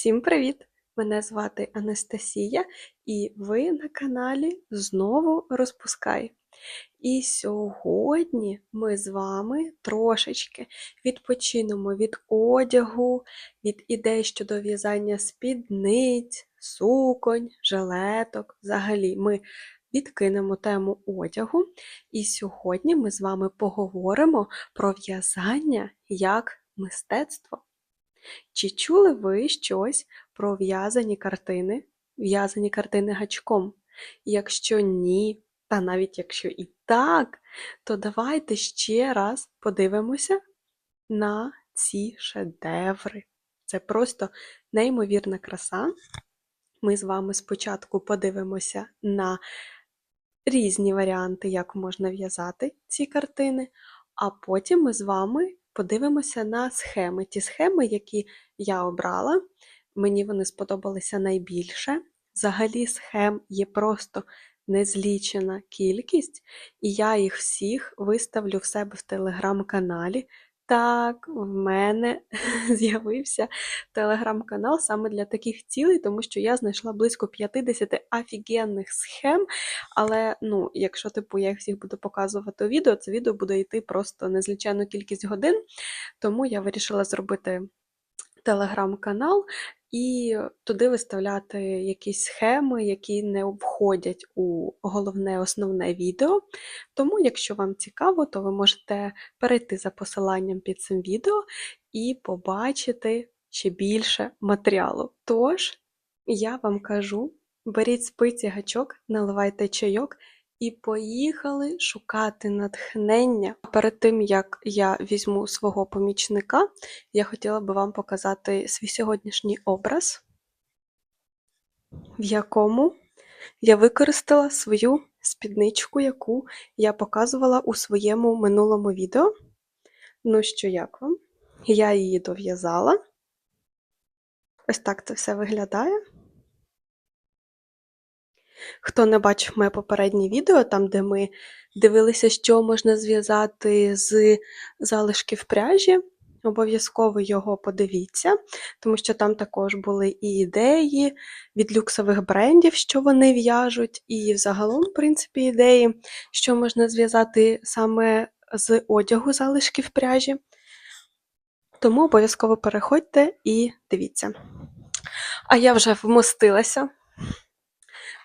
Всім привіт! Мене звати Анастасія, і ви на каналі знову розпускай. І сьогодні ми з вами трошечки відпочинемо від одягу, від ідей щодо в'язання спідниць, суконь, жилеток. Взагалі, ми відкинемо тему одягу. І сьогодні ми з вами поговоримо про в'язання як мистецтво. Чи чули ви щось про в'язані картини, в'язані картини гачком? Якщо ні, та навіть якщо і так, то давайте ще раз подивимося на ці шедеври. Це просто неймовірна краса. Ми з вами спочатку подивимося на різні варіанти, як можна в'язати ці картини, а потім ми з вами подивимося на схеми. Ті схеми, які я обрала, мені вони сподобалися найбільше. Взагалі, схем є просто незлічена кількість, і я їх всіх виставлю в себе в телеграм-каналі. Так, в мене з'явився телеграм-канал саме для таких цілей, тому що я знайшла близько 50 офігенних схем. Але ну, якщо типу, я їх всіх буду показувати у відео, це відео буде йти просто незвичайну кількість годин. Тому я вирішила зробити телеграм-канал і туди виставляти якісь схеми, які не входять у головне основне відео. Тому, якщо вам цікаво, то ви можете перейти за посиланням під цим відео і побачити ще більше матеріалу. Тож, я вам кажу: беріть спиці гачок, наливайте чайок. І поїхали шукати натхнення. Перед тим, як я візьму свого помічника, я хотіла би вам показати свій сьогоднішній образ, в якому я використала свою спідничку, яку я показувала у своєму минулому відео. Ну що, як вам? Я її дов'язала. Ось так це все виглядає. Хто не бачив моє попереднє відео, там, де ми дивилися, що можна зв'язати з залишків пряжі, обов'язково його подивіться, тому що там також були і ідеї від люксових брендів, що вони в'яжуть, і взагалом, в принципі, ідеї, що можна зв'язати саме з одягу залишків пряжі. Тому обов'язково переходьте і дивіться. А я вже вмостилася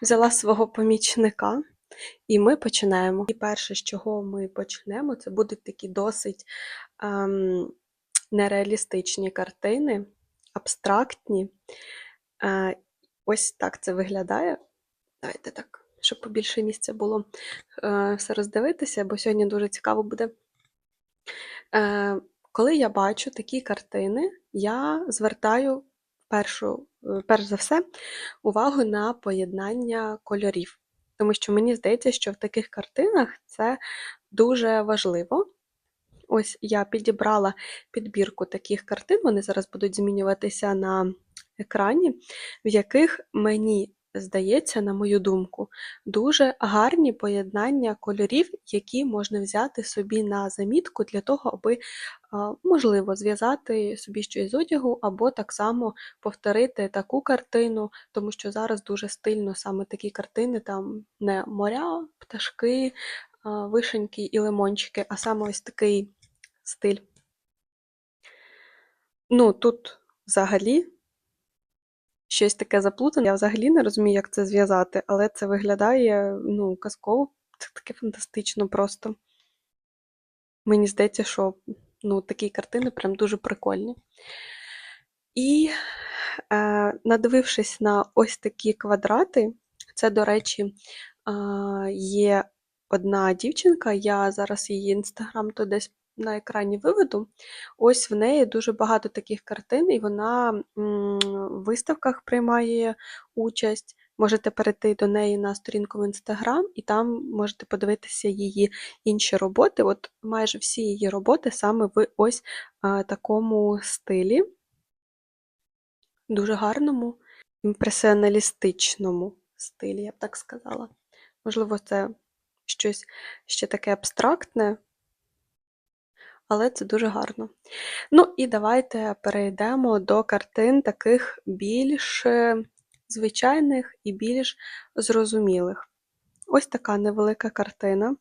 взяла свого помічника, і ми починаємо. І перше, з чого ми почнемо, це будуть такі досить ем, нереалістичні картини, абстрактні. Е, Ось так це виглядає. Давайте так, щоб побільше місця було е, все роздивитися, бо сьогодні дуже цікаво буде. Е, Коли я бачу такі картини, я звертаю першу, е, перш за все увагу на поєднання кольорів. Тому що мені здається, що в таких картинах це дуже важливо. Ось я підібрала підбірку таких картин, вони зараз будуть змінюватися на екрані, в яких мені здається, на мою думку, дуже гарні поєднання кольорів, які можна взяти собі на замітку для того, аби, можливо, зв'язати собі щось з одягу, або так само повторити таку картину, тому що зараз дуже стильно саме такі картини, там не моря, пташки, вишеньки і лимончики, а саме ось такий стиль. Ну, тут взагалі щось таке заплутане. Я взагалі не розумію, як це зв'язати, але це виглядає ну, казково, це таке фантастично просто. Мені здається, що ну, такі картини прям дуже прикольні. І е, надивившись на ось такі квадрати, це, до речі, е, є одна дівчинка, я зараз її інстаграм то десь на екрані виведу. Ось в неї дуже багато таких картин, і вона в виставках приймає участь. Можете перейти до неї на сторінку в інстаграм, і там можете подивитися її інші роботи. От майже всі її роботи саме в ось такому стилі, дуже гарному, імпресіоналістичному стилі, я б так сказала. Можливо, це щось ще таке абстрактне, але це дуже гарно. Ну і давайте перейдемо до картин таких більш е, звичайних і більш зрозумілих. Ось така невелика картина.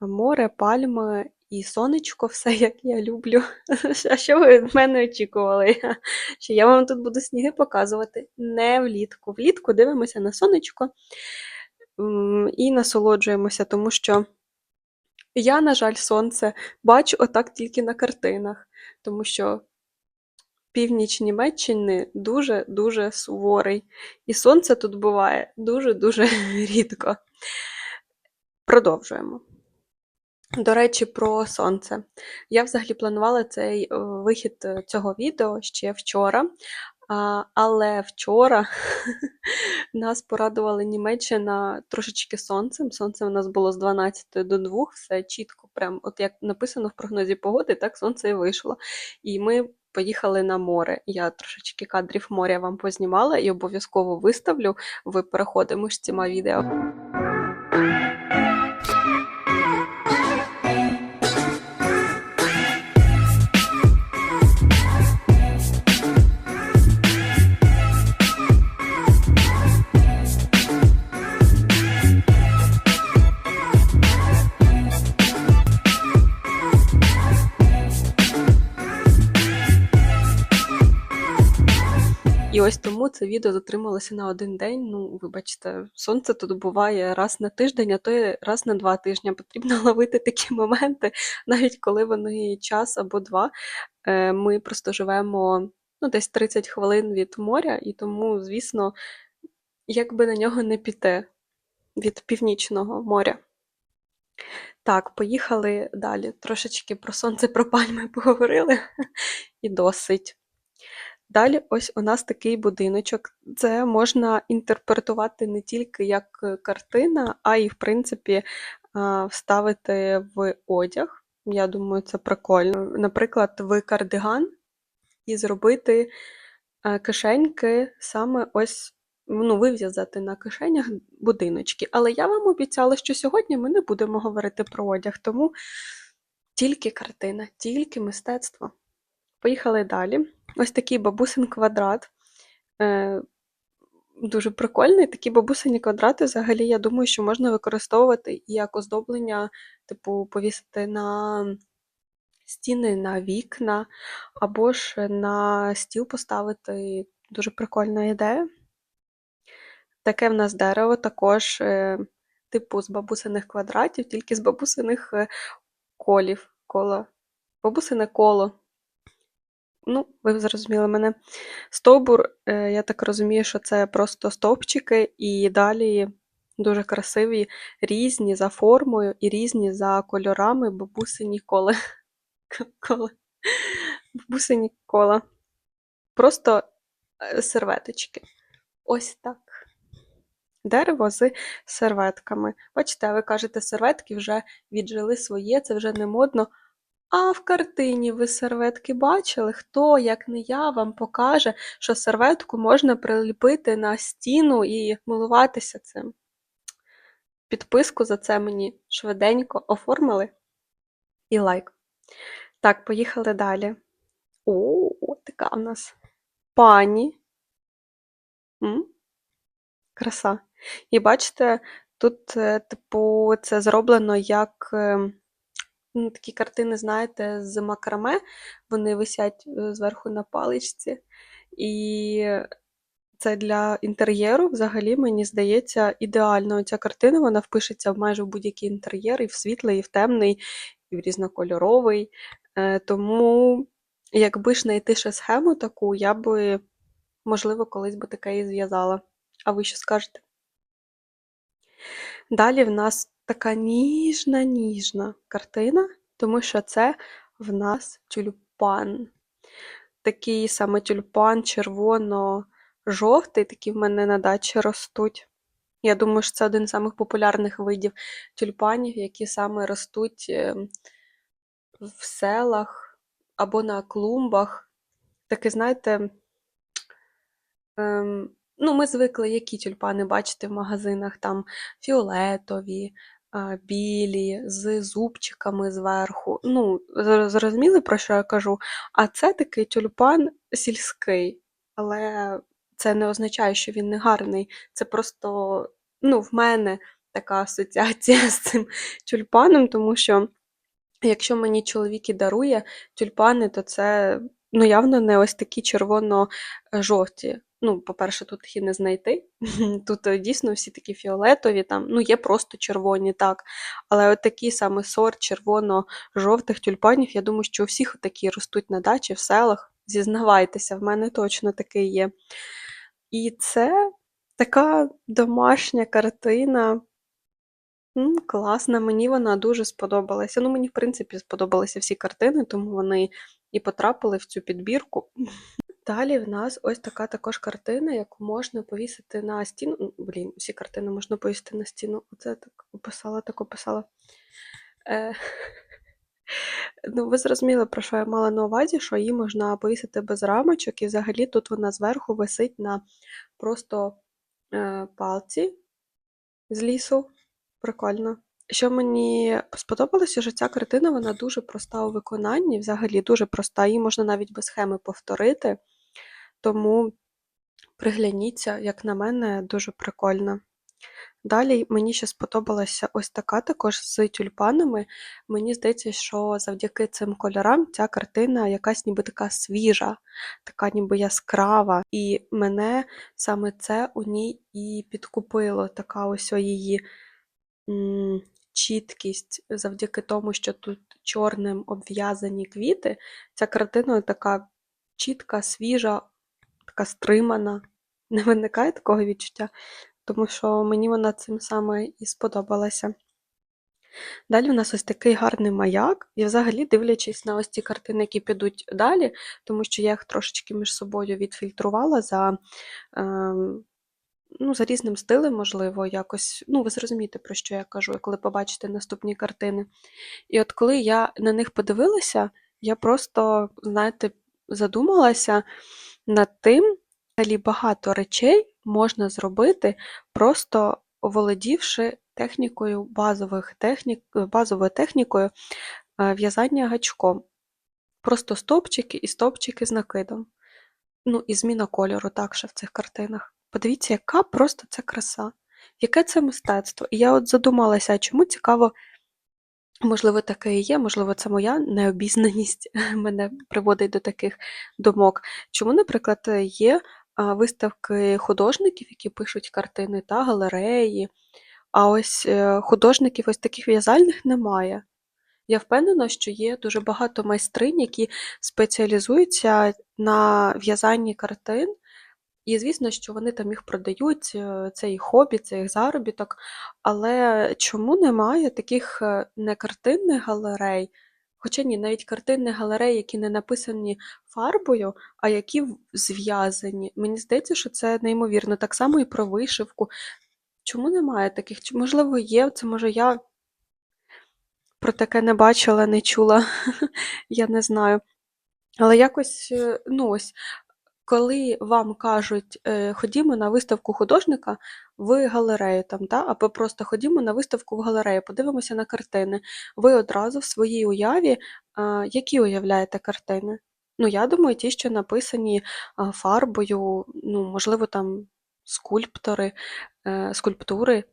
Море, пальми і сонечко, все як я люблю. А що ви від мене очікували? Що я вам тут буду сніги показувати? Не влітку. Влітку дивимося на сонечко і насолоджуємося, тому що я, на жаль, сонце бачу отак тільки на картинах, тому що північ Німеччини дуже-дуже суворий, і сонце тут буває дуже-дуже рідко. Продовжуємо. До речі, про сонце. Я взагалі планувала цей е, вихід е, цього відео ще вчора, але вчора нас порадувала Німеччина трошечки сонцем. Сонце у нас було з 12 до 2, все чітко, прям от як написано в прогнозі погоди, так сонце і вийшло. І ми поїхали на море. Я трошечки кадрів моря вам познімала і обов'язково виставлю Ви переходимо з цими відео. І ось тому це відео затрималося на один день. Ну, вибачте, сонце тут буває раз на тиждень, а то й раз на два тижні. Потрібно ловити такі моменти, навіть коли вони час або два. Е, Ми просто живемо ну, десь 30 хвилин від моря, і тому, звісно, як би на нього не піти від північного моря. Так, поїхали далі. Трошечки про сонце, про пальми поговорили і досить. Далі ось у нас такий будиночок. Це можна інтерпретувати не тільки як е, картина, а й, в принципі, вставити в одяг. Я думаю, це прикольно. Наприклад, в кардиган і зробити е, кишеньки саме ось, ну, вив'язати на кишенях будиночки. Але я вам обіцяла, що сьогодні ми не будемо говорити про одяг, тому тільки картина, тільки мистецтво. Поїхали далі. Ось такий бабусин квадрат. Е, Дуже прикольний. Такі бабусині квадрати, взагалі, я думаю, що можна використовувати як оздоблення, типу, повісити на стіни, на вікна, або ж на стіл поставити. Дуже прикольна ідея. Таке в нас дерево також, е, типу, з бабусиних квадратів, тільки з бабусиних е, колів. Коло. Бабусине коло. Ну, ви зрозуміли мене. Стовбур, е, я так розумію, що це просто стовпчики, і далі дуже красиві, різні за формою і різні за кольорами бабусині коли. коли. Бабусині кола. Просто е, серветочки. Ось так. Дерево з серветками. Бачите, ви кажете, серветки вже віджили своє, це вже не модно. А в картині ви серветки бачили? Хто, як не я, вам покаже, що серветку можна приліпити на стіну і милуватися цим? Підписку за це мені швиденько оформили і лайк. Так, поїхали далі. О, така у нас пані. М? Краса. І бачите, тут, е, типу, це зроблено як. Ну, такі картини, знаєте, з макраме, вони висять е, зверху на паличці. І це для інтер'єру, взагалі, мені здається, ідеально. Ця картина вона впишеться в майже в будь-який інтер'єр, і в світлий, і в темний, і в різнокольоровий. Е, Тому, якби ж знайти ще схему таку, я би, можливо, колись би таке і зв'язала. А ви що скажете? Далі в нас така ніжна, ніжна картина, тому що це в нас тюльпан. Такий саме тюльпан червоно-жовтий, такі в мене на дачі ростуть. Я думаю, що це один з самих популярних видів тюльпанів, які саме ростуть е, в селах або на клумбах. Таке, знаєте, ем, ну, ми звикли, які тюльпани бачити в магазинах, там фіолетові, білі, з зубчиками зверху. Ну, зрозуміли, про що я кажу? А це такий тюльпан сільський, але це не означає, що він не гарний. Це просто, ну, в мене така асоціація з цим тюльпаном, тому що якщо мені чоловік і дарує тюльпани, то це ну, явно не ось такі червоно-жовті. Ну, по-перше, тут їх не знайти. Тут е, дійсно всі такі фіолетові, там, ну, є просто червоні, так. Але от такий саме сорт червоно-жовтих тюльпанів, я думаю, що у всіх такі ростуть на дачі, в селах. Зізнавайтеся, в мене точно такий є. І це така домашня картина. Класна, мені вона дуже сподобалася. Ну, мені, в принципі, сподобалися всі картини, тому вони і потрапили в цю підбірку. Далі в нас ось така також картина, яку можна повісити на стіну. Ну, Блін, всі картини можна повісити на стіну. Оце так описала, так описала. Е, ну, ви зрозуміли, про що я мала на увазі, що її можна повісити без рамочок, і взагалі тут вона зверху висить на просто е, палці з лісу. Прикольно. Що мені сподобалося, що ця картина вона дуже проста у виконанні, взагалі дуже проста, її можна навіть без схеми повторити. Тому пригляніться, як на мене, дуже прикольно. Далі мені ще сподобалася ось така також з тюльпанами. Мені здається, що завдяки цим кольорам ця картина якась ніби така свіжа, така ніби яскрава. І мене саме це у ній і підкупило, така ось її м, чіткість завдяки тому, що тут чорним обв'язані квіти. Ця картина така чітка, свіжа, така стримана. Не виникає такого відчуття, тому що мені вона цим саме і сподобалася. Далі у нас ось такий гарний маяк, і взагалі, дивлячись на ось ці картини, які підуть далі, тому що я їх трошечки між собою відфільтрувала за, ем, ну, за різним стилем, можливо, якось. Ну, ви зрозумієте, про що я кажу, коли побачите наступні картини. І от коли я на них подивилася, я просто, знаєте, задумалася над тим, взагалі багато речей можна зробити, просто оволодівши технікою базових технік, базовою технікою е, в'язання гачком. Просто стовпчики і стовпчики з накидом. Ну, і зміна кольору також в цих картинах. Подивіться, яка просто це краса, яке це мистецтво. І я от задумалася, чому цікаво, можливо, таке і є, можливо, це моя необізнаність мене приводить до таких думок. Чому, наприклад, є виставки художників, які пишуть картини та галереї, а ось е, художників ось таких в'язальних немає. Я впевнена, що є дуже багато майстринь, які спеціалізуються на в'язанні картин. І звісно, що вони там їх продають, е, це їх хобі, це їх заробіток. Але чому немає таких е, не картинних галерей? Хоча ні, навіть картинних галерей, які не написані фарбою, а які зв'язані. Мені здається, що це неймовірно. Так само і про вишивку. Чому немає таких? Чи, можливо, є, це може я про таке не бачила, не чула, я не знаю. Але якось, е, ну ось, коли вам кажуть, е, ходімо на виставку художника в галерею, там, та, або просто ходімо на виставку в галерею, подивимося на картини, ви одразу в своїй уяві, які уявляєте картини? Ну, я думаю, ті, що написані фарбою, ну, можливо, там скульптори, е, скульптури.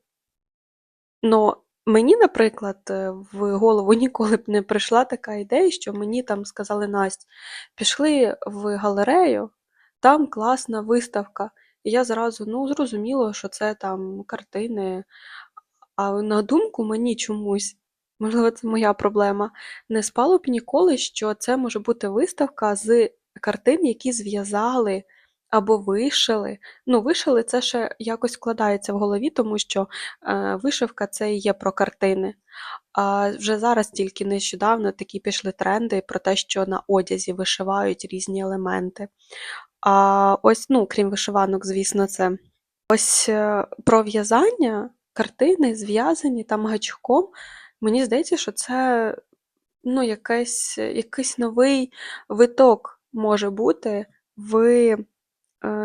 Но мені, наприклад, е, в голову ніколи б не прийшла така ідея, що мені там сказали Настя, пішли в галерею, там класна виставка. І я зразу, ну, зрозуміло, що це там картини. А на думку мені чомусь, можливо, це моя проблема, не спало б ніколи, що це може бути виставка з картин, які зв'язали або вишили. Ну, вишили це ще якось вкладається в голові, тому що е, вишивка це і є про картини. А вже зараз тільки нещодавно такі пішли тренди про те, що на одязі вишивають різні елементи. А ось, ну, крім вишиванок, звісно, це ось е, про в'язання, картини зв'язані там гачком. Мені здається, що це ну, якийсь, якийсь новий виток може бути в е,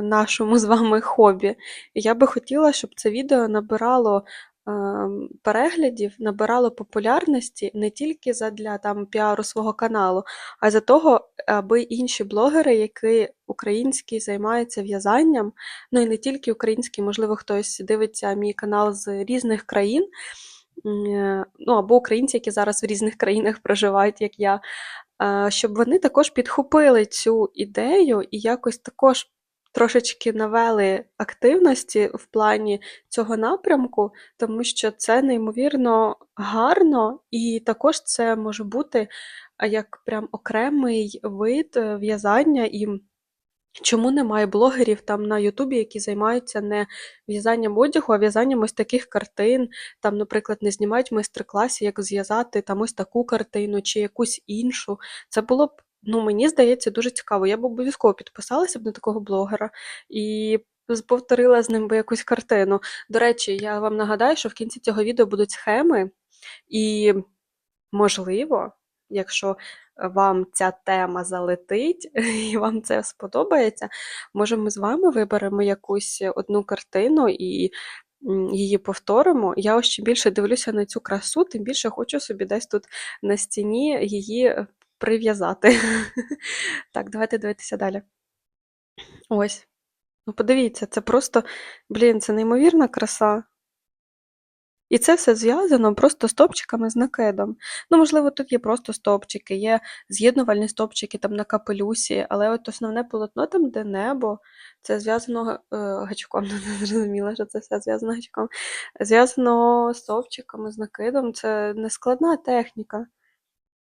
нашому з вами хобі. І я би хотіла, щоб це відео набирало переглядів, набирало популярності не тільки задля там піару свого каналу, а за того, аби інші блогери, які українські займаються в'язанням, ну і не тільки українські, можливо, хтось дивиться мій канал з різних країн, е, ну або українці, які зараз в різних країнах проживають, як я, е, щоб вони також підхопили цю ідею і якось також трошечки навели активності в плані цього напрямку, тому що це неймовірно гарно, і також це може бути як прям окремий вид е, в'язання. І чому немає блогерів там на Ютубі, які займаються не в'язанням одягу, а в'язанням ось таких картин. Там, наприклад, не знімають майстер-класі, як зв'язати там ось таку картину чи якусь іншу. Це було б, ну мені здається, дуже цікаво. Я б обов'язково підписалася б на такого блогера і повторила з ним би якусь картину. До речі, я вам нагадаю, що в кінці цього відео будуть схеми, і можливо, якщо вам ця тема залетить і вам це сподобається, може ми з вами виберемо якусь одну картину і її повторимо. Я ось ще більше дивлюся на цю красу, тим більше хочу собі десь тут на стіні її прив'язати. Так, давайте дивитися далі. Ось. Ну, подивіться, це просто, блін, це неймовірна краса. І це все зв'язано просто стовпчиками з накидом. Ну, можливо, тут є просто стовпчики, є з'єднувальні стовпчики там на капелюсі, але от основне полотно там, де небо, це зв'язано е, гачком. Не зрозуміла, що це все зв'язано гачком. Зв'язано стовпчиками з накидом. Це нескладна техніка.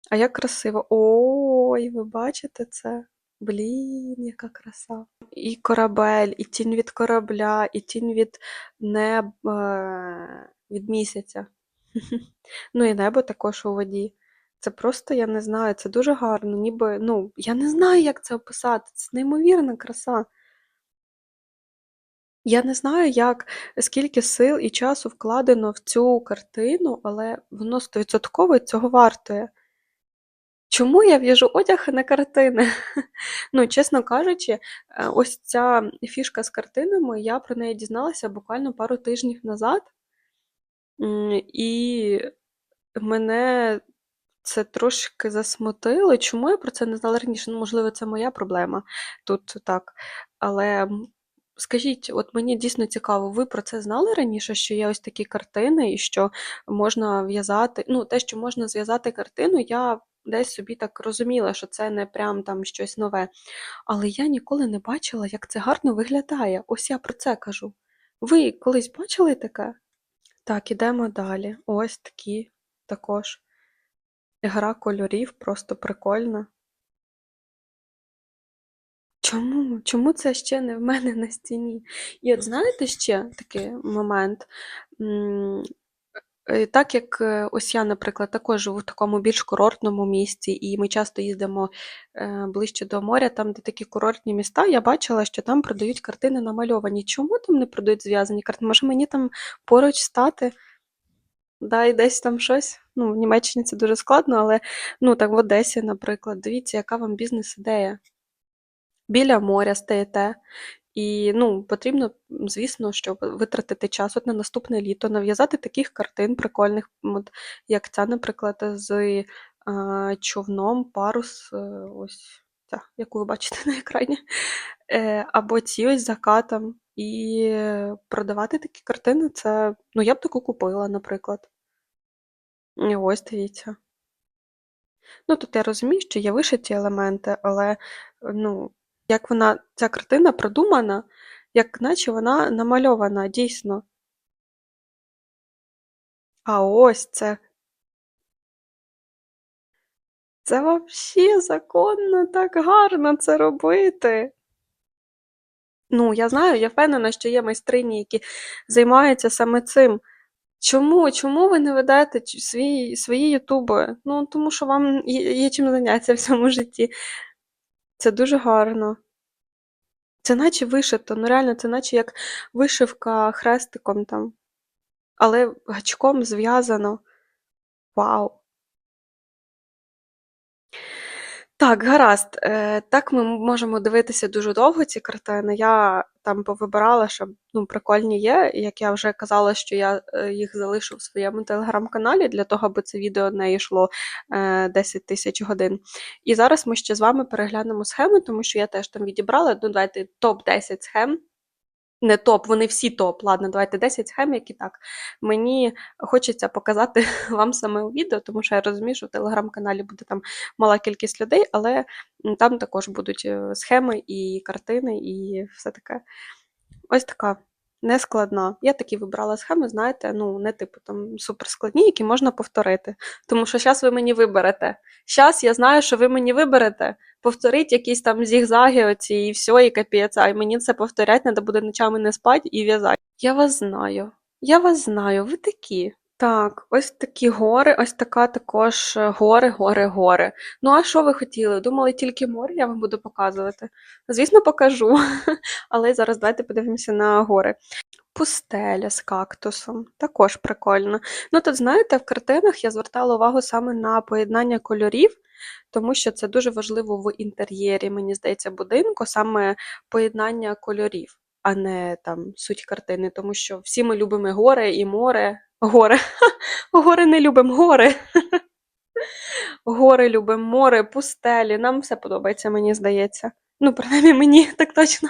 А як красиво. Ой, ви бачите це? Блін, яка краса. І корабель, і тінь від корабля, і тінь від неба, від місяця. Ну і небо також у воді. Це просто, я не знаю, це дуже гарно, ніби, ну, я не знаю, як це описати. Це неймовірна краса. Я не знаю, як, скільки сил і часу вкладено в цю картину, але воно стовідсотково цього вартує. Чому я в'яжу одяг, а не картини? Ну, чесно кажучи, е, ось ця фішка з картинами, я про неї дізналася буквально пару тижнів назад, і мене це трошки засмутило. Чому я про це не знала раніше? Ну, можливо, це моя проблема тут так. Але скажіть, от мені дійсно цікаво, ви про це знали раніше, що є ось такі картини, і що можна в'язати, ну, те, що можна зв'язати картину, я десь собі так розуміла, що це не прям там щось нове. Але я ніколи не бачила, як це гарно виглядає. Ось я про це кажу. Ви колись бачили таке? Так, ідемо далі. Ось такі також. Гра кольорів просто прикольна. Чому? Чому це ще не в мене на стіні? І от знаєте ще такий момент? Е, Так як е, ось я, наприклад, також живу в такому більш курортному місці, і ми часто їздимо е, ближче до моря, там, де такі курортні міста, я бачила, що там продають картини намальовані. Чому там не продають зв'язані картини? Може мені там поруч стати? Да, і десь там щось. Ну, в Німеччині це дуже складно, але ну так в Одесі, наприклад, дивіться, яка вам бізнес-ідея. Біля моря стаєте, і ну, потрібно, звісно, щоб витратити час от на наступне літо, нав'язати таких картин прикольних, от, як ця, наприклад, з а, човном, парус, е, ось ця, яку ви бачите на екрані, е, або ці ось закатом. І продавати такі картини, це, ну, я б таку купила, наприклад. І ось дивіться. Ну, тут я розумію, що є вишиті елементи, але ну, як вона, ця картина продумана, як наче вона намальована, дійсно. А ось це. Це взагалі законно так гарно це робити. Ну, я знаю, я впевнена, що є майстрині, які займаються саме цим. Чому? Чому ви не ч- свій, свої ютуби? Ну, тому що вам є, є чим зайнятися в цьому житті. Це дуже гарно. Це наче вишито, ну реально, це наче як вишивка хрестиком там, але гачком зв'язано. Вау! Так, гаразд. Е, Так ми можемо дивитися дуже довго ці картини. Я там повибирала, що ну, прикольні є. Як я вже казала, що я е, їх залишу в своєму телеграм-каналі для того, аби це відео не йшло е, 10 тисяч годин. І зараз ми ще з вами переглянемо схеми, тому що я теж там відібрала. Ну, давайте топ-10 схем. Не топ, вони всі топ. Ладно, давайте 10 схем, які так. Мені хочеться показати вам саме у відео, тому що я розумію, що в телеграм-каналі буде там мала кількість людей, але там також будуть е, схеми і картини, і все таке. Ось така нескладна. Я такі вибрала схеми, знаєте, ну, не типу там суперскладні, які можна повторити. Тому що зараз ви мені виберете. Зараз я знаю, що ви мені виберете. Повторіть якісь там зігзаги оці і все, і капець, а мені це повторять, треба буде ночами не спати і в'язати. Я вас знаю. Я вас знаю, ви такі. Так, ось такі гори, ось така також е, гори, гори, гори. Ну, а що ви хотіли? Думали, тільки море я вам буду показувати? Звісно, покажу. Але зараз давайте подивимося на гори. Пустеля з кактусом, також прикольно. Ну, тут, знаєте, в картинах я звертала увагу саме на поєднання кольорів, тому що це дуже важливо в інтер'єрі, мені здається, будинку, саме поєднання кольорів, а не там суть картини, тому що всі ми любимо гори і море. Гори. Гори не любимо гори. Гори любимо, море, пустелі. Нам все подобається, мені здається. Ну, принаймні, мені так точно.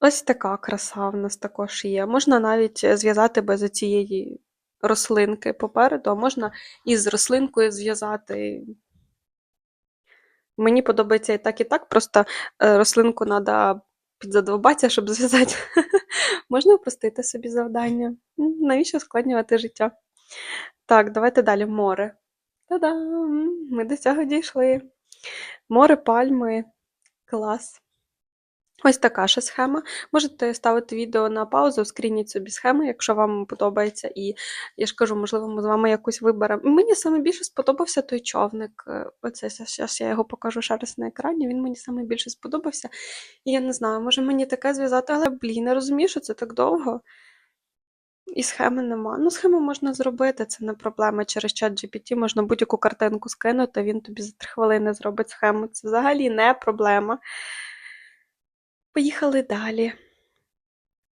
Ось така краса в нас також є. Можна навіть зв'язати без цієї рослинки попереду, а можна із рослинкою зв'язати. Мені подобається і так, і так, просто е, рослинку треба підзадовбатися, щоб зв'язати. Можна упростити собі завдання. Навіщо складнювати життя? Так, давайте далі. Море. Та-дам! Ми до цього дійшли. Море, пальми. Клас. Ось така ще схема. Можете ставити відео на паузу, скрініть собі схеми, якщо вам подобається. І я ж кажу, можливо, ми з вами якусь виберемо. Мені саме більше сподобався той човник. Е, Оце зараз я його покажу ще раз на екрані. Він мені саме більше сподобався. І я не знаю, може мені таке зв'язати, але блін, не розумію, що це так довго. І схеми нема. Ну, схему можна зробити, це не проблема. Через чат GPT можна будь-яку картинку скинути, він тобі за 3 хвилини зробить схему. Це взагалі не проблема. Поїхали далі.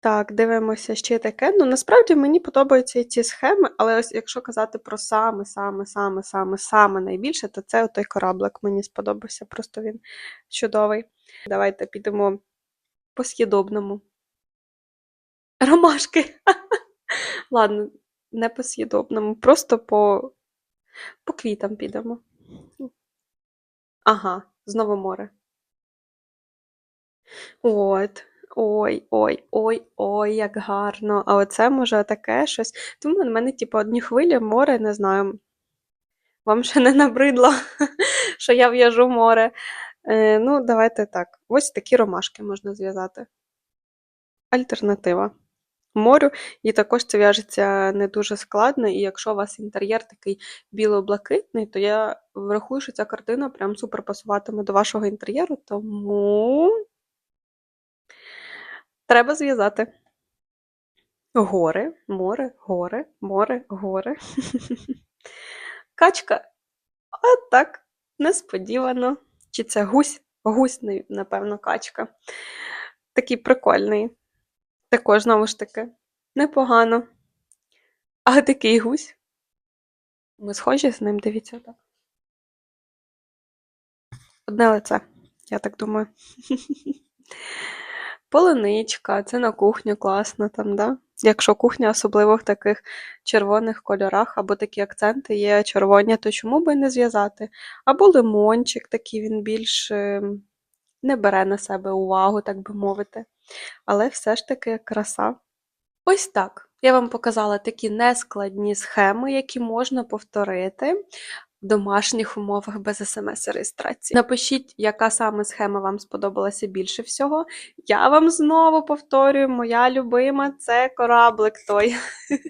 Так, дивимося ще таке. Ну, насправді мені подобаються і ці схеми, але ось якщо казати про саме, саме, саме, саме, саме найбільше, то це той кораблик мені сподобався. Просто він чудовий. Давайте підемо по с'їдобному. Ромашки. Ладно, не по с'їдобному, просто по, по квітам підемо. Ага, знову море. От. Ой, ой, ой, ой, як гарно. А оце може таке щось. Тому в мене, типу, одні хвилі, море, не знаю. Вам ще не набридло, що я в'яжу море. Е, ну, давайте так. Ось такі ромашки можна зв'язати. Альтернатива морю, і також це в'яжеться не дуже складно. І якщо у вас інтер'єр такий біло-блакитний, то я врахую, що ця картина прям супер пасуватиме до вашого інтер'єру, тому треба зв'язати. Гори, море, горе, море, горе. Качка. А так, несподівано. Чи це гусь? Гусь, напевно, качка. Такий прикольний. Також, знову ж таки, непогано. А такий гусь. Ми схожі з ним, дивіться так. Одне лице, я так думаю. Полуничка, це на кухню класно там, да? Якщо кухня особливо в таких червоних кольорах, або такі акценти є червоні, то чому би не зв'язати? Або лимончик, такий він більш е, не бере на себе увагу, так би мовити. Але все ж таки краса. Ось так. Я вам показала такі нескладні схеми, які можна повторити в домашніх умовах без смс-реєстрації. Напишіть, яка саме схема вам сподобалася більше всього. Я вам знову повторюю, моя любима це кораблик той.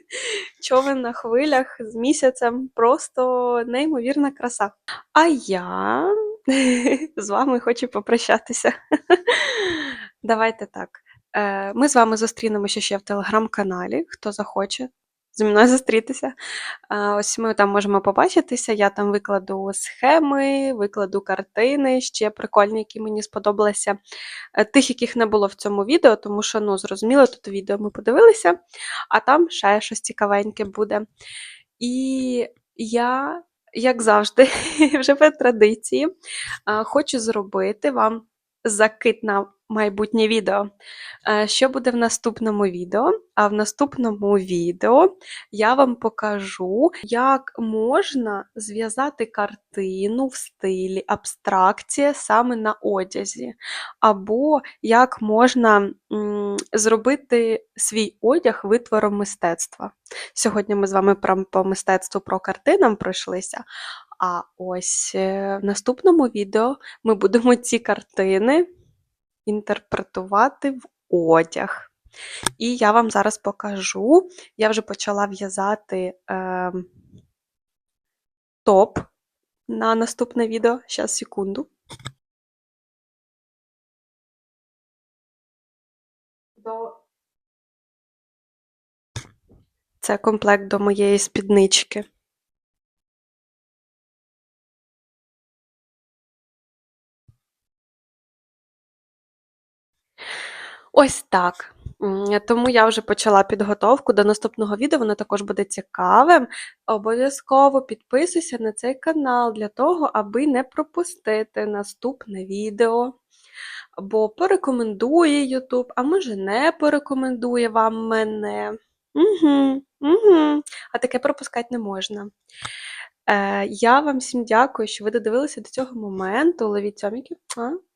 Човен на хвилях з місяцем. Просто неймовірна краса. А я з вами хочу попрощатися. Давайте так. Е, Ми з вами зустрінемося ще в телеграм-каналі. Хто захоче, зі мною зустрітися. Ось ми там можемо побачитися. Я там викладу схеми, викладу картини, ще прикольні, які мені сподобалися. Е, Тих, яких не було в цьому відео, тому що, ну, зрозуміло, тут відео ми подивилися, а там ще щось цікавеньке буде. І я, як завжди, вже по традиції, хочу зробити вам закид на майбутнє відео. Е, Що буде в наступному відео? А в наступному відео я вам покажу, як можна зв'язати картину в стилі абстракція саме на одязі, або як можна зробити свій одяг витвором мистецтва. Сьогодні ми з вами про, по мистецтву про картинам пройшлися. А ось е, в наступному відео ми будемо ці картини інтерпретувати в одяг. І я вам зараз покажу. Я вже почала в'язати е, топ на наступне відео. Зараз, секунду. Це комплект до моєї спіднички. Ось так. Тому я вже почала підготовку до наступного відео, воно також буде цікавим. Обов'язково підписуйся на цей канал для того, аби не пропустити наступне відео. Бо порекомендує YouTube, а може не порекомендує вам мене. Угу, угу. А таке пропускати не можна. Е, я вам всім дякую, що ви додивилися до цього моменту. Ловіть цьоміки.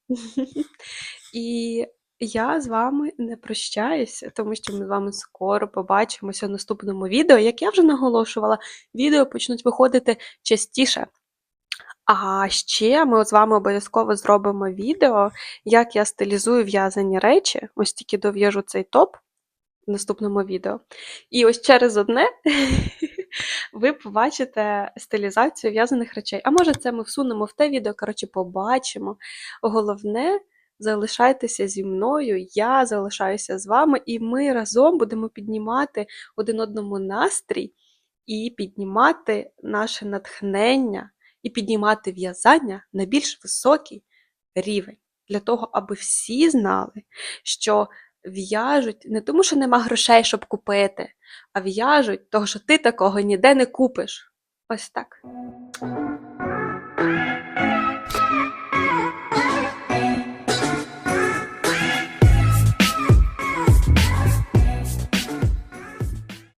І я з вами не прощаюся, тому що ми з вами скоро побачимося в наступному відео. Як я вже наголошувала, відео почнуть виходити частіше. А ще ми з вами обов'язково зробимо відео, як я стилізую в'язані речі. Ось тільки дов'яжу цей топ в наступному відео. І ось через одне ви побачите стилізацію в'язаних речей. А може, це ми всунемо в те відео, коротше, побачимо. Головне, залишайтеся зі мною, я залишаюся з вами, і ми разом будемо піднімати один одному настрій і піднімати наше натхнення, і піднімати в'язання на більш високий рівень. Для того, аби всі знали, що в'яжуть не тому, що нема грошей, щоб купити, а в'яжуть того, що ти такого ніде не купиш. Ось так.